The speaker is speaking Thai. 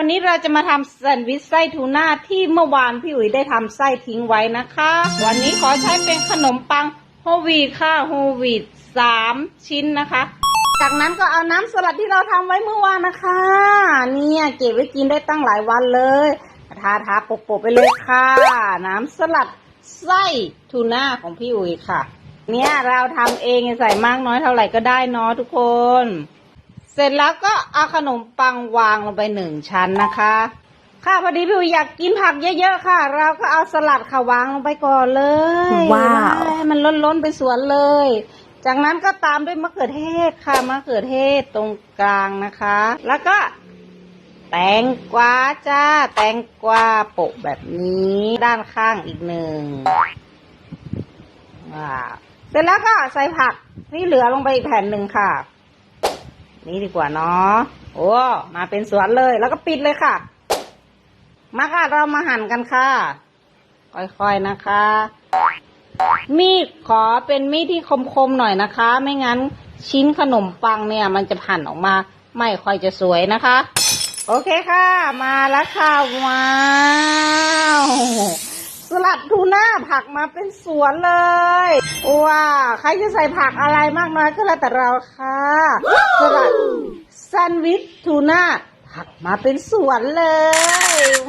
วันนี้เราจะมาทำแซนด์วิชไส้ทูน่าที่เมื่อวานพี่อุ๋ยได้ทำไส้ทิ้งไว้นะคะ วันนี้ขอใช้เป็นขนมปังโฮวีค่ะโฮวีตสามชิ้นนะคะ จากนั้นก็เอาน้ำสลัดที่เราทำไว้เมื่อวานนะคะ เนี่ยเก็บไว้กินได้ตั้งหลายวันเลยทาทาโปะๆไปเลยค่ะ น้ำสลัดไส้ทูน่าของพี่อุ๋ยค่ะ เนี่ยเราทำเองใส่มากน้อยเท่าไหร่ก็ได้เนาะทุกคน เสร็จแล้วก็เอาขนมปังวางลงไปหนึ่งชั้นนะคะ ค่ะพอดีพี่อุ๋ยอยากกินผักเยอะๆค่ะ เราก็เอาสลัดค่ะวางลงไปก่อนเลยว้าว ให้มันล้นๆไปสวนเลย จากนั้นก็ตามด้วยมะเขือเทศค่ะมะเขือเทศตรงกลางนะคะ แล้วก็ แตงกวาจ้า แตงกวาโปะแบบนี้ด้านข้างอีกหนึ่งว้าวเสร็จแล้วก็ใส่ผักที่เหลือลงไปอีกแผ่นหนึ่งค่ะ นี่ดีกว่าเนาะโอ้มาเป็นสวนเลยแล้วก็ปิดเลยค่ะ มาค่ะเรามาหั่นกันค่ะ ค่อยๆนะคะ มีดขอเป็นมีดที่คมๆหน่อยนะคะ ไม่งั้นชิ้นขนมปังเนี่ย มันจะหั่นออกมา ไม่ค่อยจะสวยนะคะ โอเคค่ะ มาแล้วค่ะว้าว ลัดทูน่าผักมาเป็นสวนเลยว้าวใครจะใส่ผักอะไรมากน้อยก็แล้วแต่เราค่ะสลัดแซนด์วิชทูน่าผักมาเป็นสวนเลย